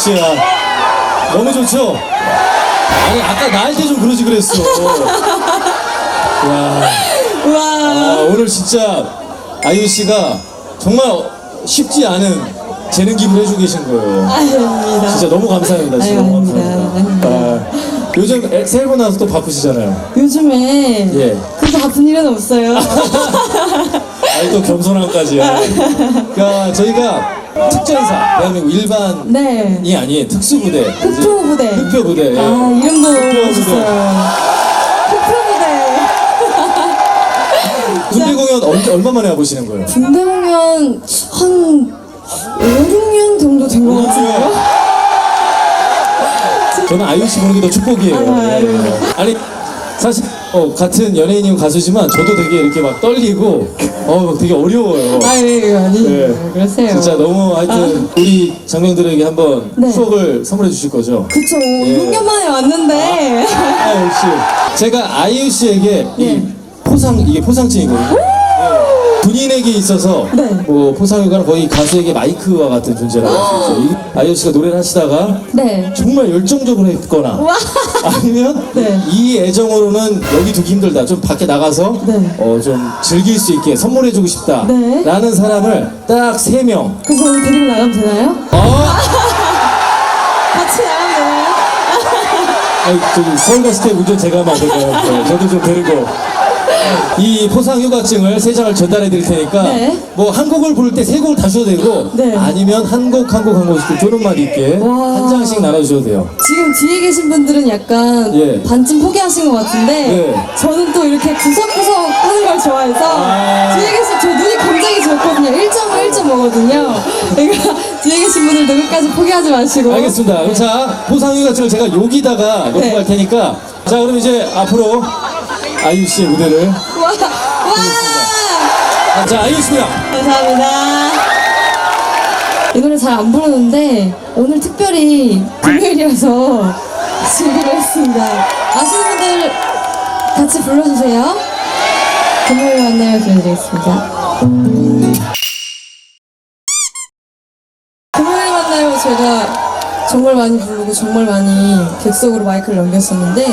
씨야. 너무 좋죠? 아니, 아까 때좀 그러지 그랬어. 와, 우와. 아, 오늘 진짜 아이유 씨가 정말 쉽지 않은 재능 기부를 해주고 계신 거예요. 아닙니다. 진짜 너무 감사합니다. 진짜 아유, 너무 아닙니다. 감사합니다. 아, 요즘 애- 새 앨범 나와서 또 바쁘시잖아요. 요즘에 예. 그렇게 바쁜 일은 없어요. 아니 또 겸손함까지요. 그러니까 저희가 특전사 대한민국 일반이 네. 아닌 특수부대 흑표 부대. 흑표 부대 예. 아, 이름도 흑표 멋있어요. 흑표 부대. 군대 공연 언제 얼마 만에 와보시는 거예요? 군대 공연 한 5, 6년 정도 된 것 같은데요? 저는 아이유 씨 보는 게 더 축복이에요. 아, 아유. 예. 아니 사실 어, 같은 연예인이고 가수지만 저도 되게 이렇게 막 떨리고 어 되게 어려워요. 아유, 아니. 네. 그러세요. 진짜 너무 하여튼 우리 장병들에게 한번 네. 추억을 선물해 주실 거죠? 그쵸. 예. 6년 만에 왔는데. 아 역시 제가 아이유 씨에게 이 예. 포상 이게 포상증이거든요. 예. 군인에게 있어서 네. 뭐 포상휴가는 거의 가수에게 마이크와 같은 존재라고 할 수 있죠. 이 아이유 씨가 노래를 하시다가 네. 정말 열정적으로 했거나 와. 아니면 네. 이 애정으로는 여기 두기 힘들다. 좀 밖에 나가서 네. 어, 좀 즐길 수 있게 선물해주고 싶다. 네. 라는 사람을 딱 세 명. 그래서 오늘 데리고 나가면 되나요? 어? 같이 나가면 되나요? 아니, 저기 서울 갔을 때 운전 제가 하면 안 될까요? 네, 저도 좀 데리고. 이 포상 휴가증을 세 장을 전달해 드릴 테니까 네. 뭐 한 곡을 부를 때 세 곡을 다 주셔도 되고 네. 아니면 한 곡 한 곡 한 곡씩 두는말 있게 와. 한 장씩 나눠 주셔도 돼요. 지금 뒤에 계신 분들은 약간 예. 반쯤 포기하신 것 같은데 네. 저는 또 이렇게 구석구석 하는 걸 좋아해서 아. 뒤에 계신 저 눈이 굉장히 좋거든요 1.5, 1.5거든요 그러니까 뒤에 계신 분들도 끝까지 포기하지 마시고 알겠습니다. 그럼 자, 포상 휴가증을 제가 여기다가 놓고 네. 갈 테니까 자, 그럼 이제 앞으로 아이유 씨의 무대를 와, 와! 아, 자, 아이유 씨입니다. 감사합니다. 이 노래 잘 안 부르는데 오늘 특별히 금요일이라서 준비를 했습니다. 아시는 분들 같이 불러주세요. 금요일 만나요. 들려드리겠습니다 금요일 만나요 제가 정말 많이 부르고 정말 많이 객석으로 마이크를 넘겼었는데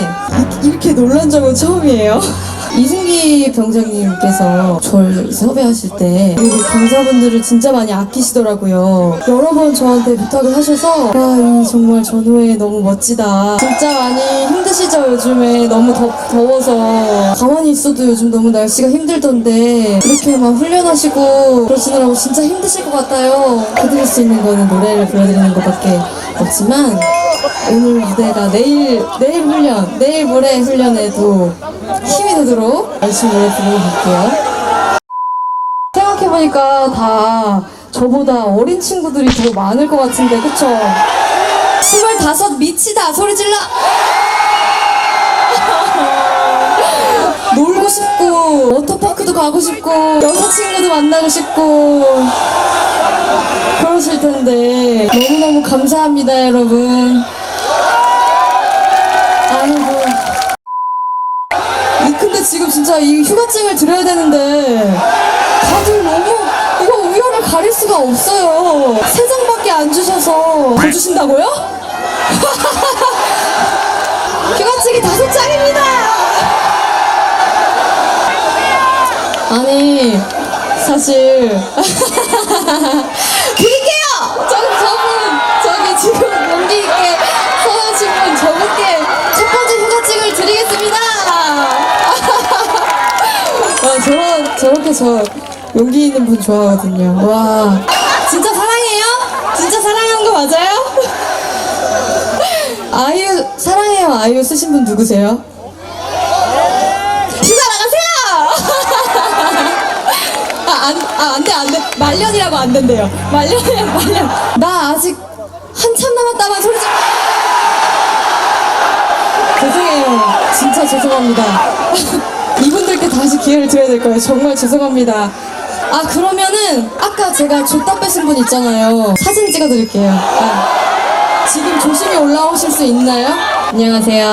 이- 이렇게 놀란 적은 처음이에요. 이승기 병장님께서 저를 섭외하실 때 우리 병사분들을 진짜 많이 아끼시더라고요. 여러 번 저한테 부탁을 하셔서 와, 이 정말 전후에 너무 멋지다. 진짜 많이 힘드시죠, 요즘에. 너무 더, 더워서. 가만히 있어도 요즘 너무 날씨가 힘들던데 이렇게 막 훈련하시고 그러시느라고 진짜 힘드실 것 같아요. 해드릴 수 있는 거는 노래를 불러드리는 것밖에 없지만 오늘 무대가 내일 내일 훈련 내일 모레 훈련에도 힘이 되도록 열심히 노래 부르볼게요. 생각해보니까 다 저보다 어린 친구들이 더 많을 것 같은데 그쵸? 스물다섯 미치다 소리 질러! 놀고 싶고 워터파크도 가고 싶고 여자친구도 만나고 싶고 그러실 텐데 너무너무 감사합니다 여러분. 아이고. 이 근데 지금 진짜 이 휴가증을 드려야 되는데 다들 너무 이거 우열을 가릴 수가 없어요. 세 장밖에 안 주셔서 더 주신다고요? 휴가증이 다섯 장입니다! 아니 사실 저렇게 저 용기 있는 분 좋아하거든요. 와 진짜 사랑해요? 진짜 사랑하는 거 맞아요? 아이유 사랑해요 아이유 쓰신 분 누구세요? 휴가 나가세요! 아, 안, 아, 안 돼, 안 돼. 말년이라고 안 된대요. 말년이야, 말년. 나 아직 한참 남았다만 소리 좀. 죄송해요. 진짜 죄송합니다. 다시 기회를 드려야 될 거예요. 정말 죄송합니다. 아, 그러면은, 아까 제가 줬다 뺏은 분 있잖아요. 사진 찍어 드릴게요. 아, 지금 조심히 올라오실 수 있나요? 안녕하세요.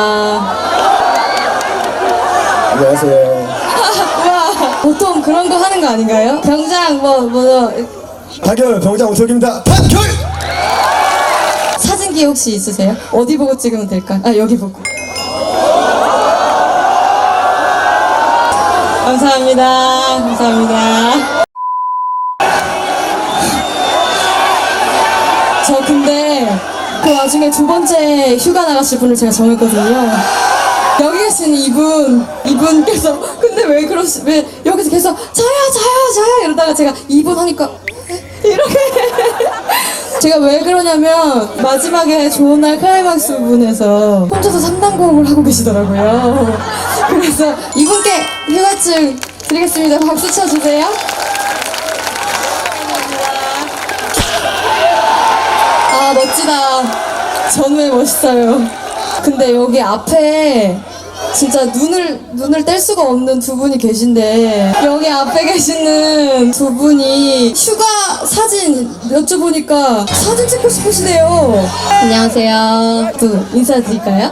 안녕하세요. 와, 보통 그런 거 하는 거 아닌가요? 병장, 뭐, 뭐, 박열 병장 오석입니다. 박열! 사진 사진기 혹시 있으세요? 어디 보고 찍으면 될까? 아 여기 보고. 감사합니다. 감사합니다. 저 근데 그 와중에 두 번째 휴가 나가실 분을 제가 정했거든요. 여기 계신 이분, 이분께서 근데 왜 그러시, 왜 여기서 계속 저요, 저요, 저요 이러다가 제가 이분 하니까 이렇게 제가 왜 그러냐면 마지막에 좋은 날 클라이막스 부분에서 혼자서 3단곡을 하고 계시더라고요. 그래서 이분께 휴가증 드리겠습니다. 박수 쳐주세요. 아 멋지다. 전우회 멋있어요. 근데 여기 앞에 진짜 눈을 눈을 뗄 수가 없는 두 분이 계신데 여기 앞에 계시는 두 분이 휴가 사진 여쭤보니까 사진 찍고 싶으시대요. 안녕하세요. 또 인사드릴까요?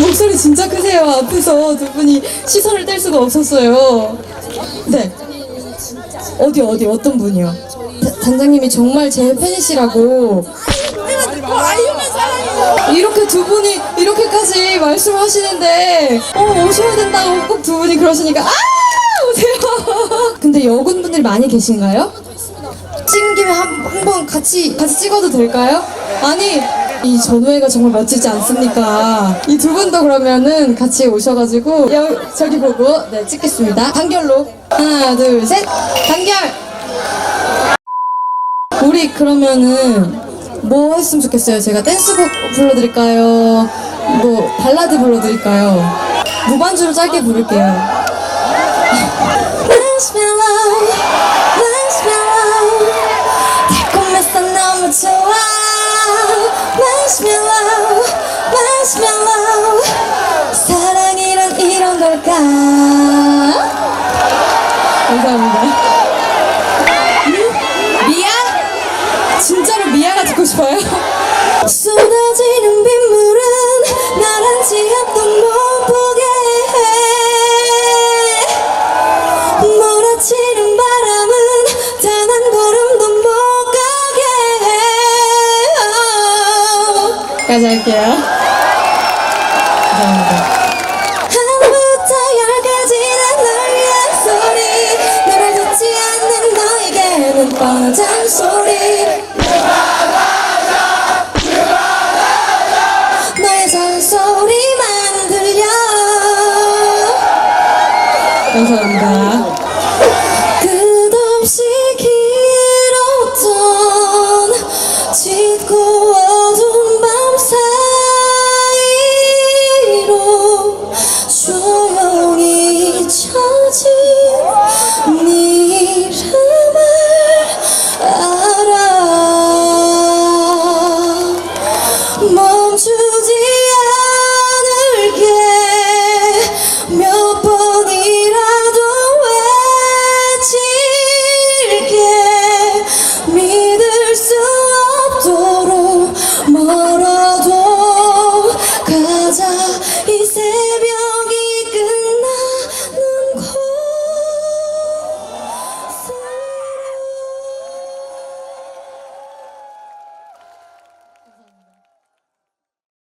목소리 진짜 크세요. 앞에서 두 분이 시선을 뗄 수가 없었어요. 네. 어디 어디 어떤 분이요? 다- 단장님이 정말 제 팬이시라고 이렇게 두 분이 이렇게까지 말씀하시는데 어 오셔야 된다고 꼭 두 분이 그러시니까 아 오세요. 근데 여군 분들 많이 계신가요? 찍은 김에 한, 한번 같이 같이 찍어도 될까요? 아니 이 전우회가 정말 멋지지 않습니까? 이 두 분도 그러면은 같이 오셔가지고 여, 저기 보고 네 찍겠습니다. 단결로 하나 둘 셋 단결. 우리 그러면은 뭐 했으면 좋겠어요? 제가 댄스곡 불러드릴까요? 뭐 발라드 불러드릴까요? 무반주로 짧게 부를게요. Marshmallow, marshmallow, 달콤해서 너무 좋아. Marshmallow, marshmallow, 사랑이란 이런 걸까? 감사합니다. 미아? 진짜로 미아가 듣고 싶어요? 쏟아지는 빗물은 날 한치 앞도 못 보게 해 몰아치는 바람은 단 한 걸음도 못 가게 해 까지 할게요 감사합니다. 끝없이 길었던 짓고